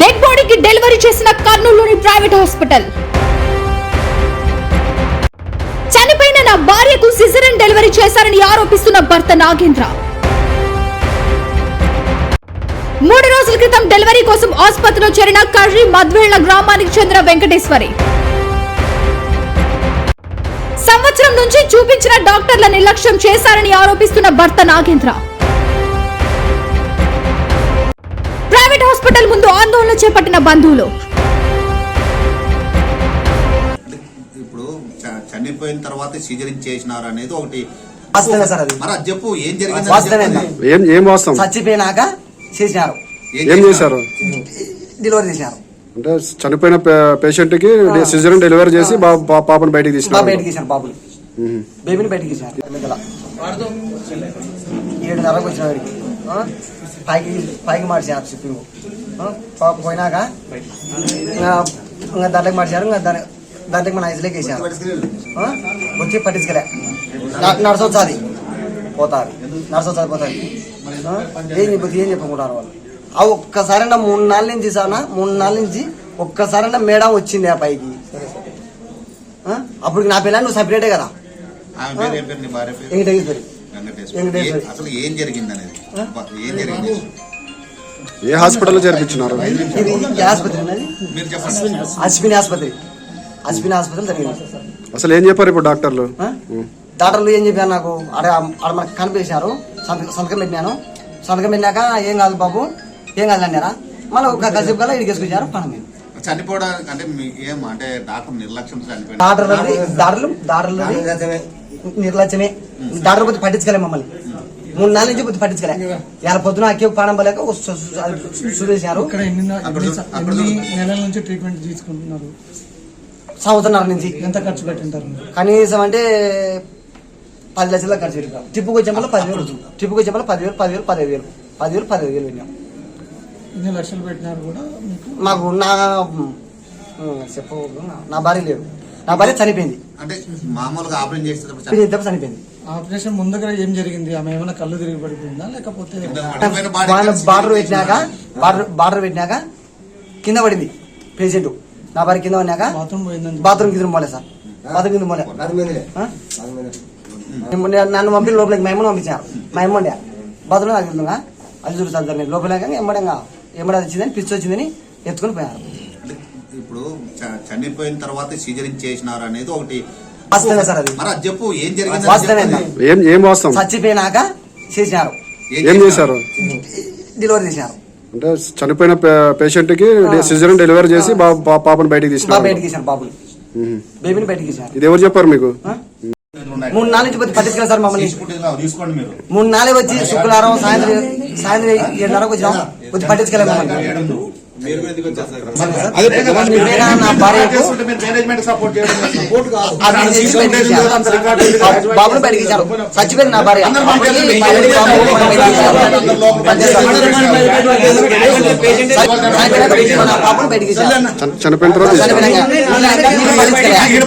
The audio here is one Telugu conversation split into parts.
డెడ్ బాడీకి డెలివరీ చేసిన కర్నూలులోని ప్రైవేట్ హాస్పిటల్. చనిపోయిన నా భార్యకు సిజరన్ డెలివరీ చేశారని ఆరోపిస్తున్న భర్త నాగేంద్ర. మూడు రోజుల క్రితం డెలివరీ కోసం ఆసుపత్రిలో చేరిన కర్రీ మద్వేళ్ళ గ్రామానికి చెందిన వెంకటేశ్వరి. సంవత్సరం నుంచి చూపించిన డాక్టర్ల నిర్లక్ష్యం చేశారని ఆరోపిస్తున్న భర్త నాగేంద్ర. హాస్పిటల్ ముందు ఆందోళన చేపట్టిన బంధువులు. ఇప్పుడు చనిపోయిన తర్వాత సిజరింగ్ చేసినారు అనేది ఒకటి. వాస్తవమే సార్ అది. మరి అది చెప్పు ఏం జరిగింది. ఏం ఏం వాస్తవం? చచ్చిపోయినాక చేసినారు. ఏం చేశారు? డెలివరీ చేసినారు. అంటే చనిపోయిన పేషెంట్కి సిజరన్ డెలివరీ చేసి పాపను బయటికి బాబు తీసినారు బయటికి తీసినారు బాబుని బయటికి తీసినారు. ఏడున్నరకు వచ్చిన వాడికి పైకి పైకి మార్చారు పాప పోయినాక ఇంకా దాంట్లోకి మార్చారు ఇంకా దాని దాంట్లోకి మన ఐస్లోకి వేసారు. వచ్చి వచ్చి పట్టించుకెళ్ళా నడసొచ్చాది పోతారు. నడసొచ్చాది పోతారు. ఏం చెప్పి ఏం చెప్పకుంటారు వాళ్ళు? ఆ ఒక్కసారైనా మూడు నాలుగు నుంచి సానా మూడు నాలుగు నుంచి ఒక్కసారైనా మేడం వచ్చింది ఆ పైకి. అప్పుడు నా పిల్లలు నువ్వు సపరేటే కదా? ఆమె పేరు ఏం పేరు నీ భార్య పేరు? వెంకటేశ్వరి వెంకటేశ్వర వెంకటేశ్వరి. ఏ- అసలు ఏం జరిగింది అనేది ఏం జరిగింది? ఏ హాస్పిటల్లో చేర్పించినారు ఇది ఈ ఆసుపత్రి ఉన్నది మీరు చెప్పండి. అశ్విని ఆసుపత్రి అశ్విని ఆసుపత్రి జరిగింది. అసలు ఏం చెప్పారు ఇప్పుడు డాక్టర్లు? డాక్టర్లు ఏం చెప్పారు నాకు? ఆడ ఆడ మనకు కనిపించారు. సంతకం సంతకం పెట్టినాను. సంతకం పెట్టినాక ఏం కాదు బాబు? ఏం కాదు అన్నారా? మళ్ళీ ఒక కాసేపు కల్లా ఇడికి వేసుకొచ్చారు పని మీద. చనిపోవడానికి అంటే ఏం అంటే డాక్టర్ నిర్లక్ష్యం డాక్టర్లు డాక్టర్లు డాక్టర్లు నిర్లక్ష్యమే డాక్టర్ పోతే పట్టించుకోలే మమ్మల్ని. మూడు నాలుగు నుంచి పోతే పట్టించుకోలే. ఇలా పొద్దున అక్కి పానం పోలేక చూసేసారు ఇక్కడ ఎన్ని నె- అక్కడ ఎన్ని చూ- స- అక్కడ ఎన్ని చూ- నెలల నుంచి ట్రీట్మెంట్ తీసుకుంటున్నారు? సంవత్సరం నుంచి. ఎంత ఖర్చు పెట్టింటారు? కనీసం అంటే పది లక్షల ఖర్చు పెట్టాం ట్రిప్పుకి వచ్చే పదివేలు. ట్రిప్పుకి వచ్చే పదివేలు పదివేలు పదిహేను వేలు పదివేలు పదిహేను వేలు పెట్టాం ఎన్ని లక్షలు పెట్టినారు కూడా మీకు? నా చెప్పు నా భార్య లేదు. నా భార్య చనిపోయింది. అంటే మామూలుగా ఆపరేషన్ చేసేటప్పుడు ఇప్పుడు ఇంతకు చనిపోయింది ఆపరేషన్ ముందుగా ఏం జరిగింది? ఆమె ఏమైనా కళ్ళు తిరిగి పడిపోయిందా? లేకపోతే బార్డర్ పెట్టినాక బార్డర్ బార్డర్ పెట్టినాక కింద పడింది పేషెంట్. నా భార్య కింద పడినాక బాత్రూమ్ పోయిందని బాత్రూమ్ కింద మోలే సార్. బాత్రూమ్ కింద నేను- నన్ను పంపి లోపలికి మా అమ్మని పంపించారు మా అమ్మ ఉండే బాత్రూమ్ అది చూపిస్తాను సార్ నేను లోపలికి ఎమ్మడంగా ఎమ్మడ వచ్చిందని పిచ్చి వచ్చిందని ఎత్తుకొని పోయారు ఇప్పుడు చనిపోయిన తర్వాత సిజరింగ్ చేసినారు అనేది ఒకటి. వాస్తవమే సార్ అది. మరి అది చెప్పు ఏం జరిగింది వాస్తవమే అన్న. ఏం ఏం వాస్తవం? చచ్చిపోయినాక చేసినారు. ఏం చేశారు? డెలివరీ చేసినారు. అంటే చనిపోయిన పేషెంట్కి సిజరన్ డెలివరీ చేసి బా- బా- పాపను బయటికి బాబు తీసినారు. బయటికి తీసినారు బాబుని. మ్మ్. బేబీని బయటికి తీసినారు. ఇది ఎవరు చెప్పారు మీకు? ఆ? మూడు నాలుగు నుంచి పోతే పట్టించుకున్నారు సార్ మమ్మల్ని. తీసుకుంటే తీసుకోండి మీరు. మూడు నాలుగు వచ్చి శుక్రవారం సాయంత్రం సాయంత్రం ఏడున్నరకు వచ్చినాం. వచ్చి పట్టించుకోలేదు మమ్మల్ని. బాబుని ఇచ్చారు చచ్చిపోయింది నా భార్య. బాబుని చనిపోయిన తర్వాత.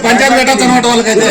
పంచాయతీ వాళ్ళకైతే.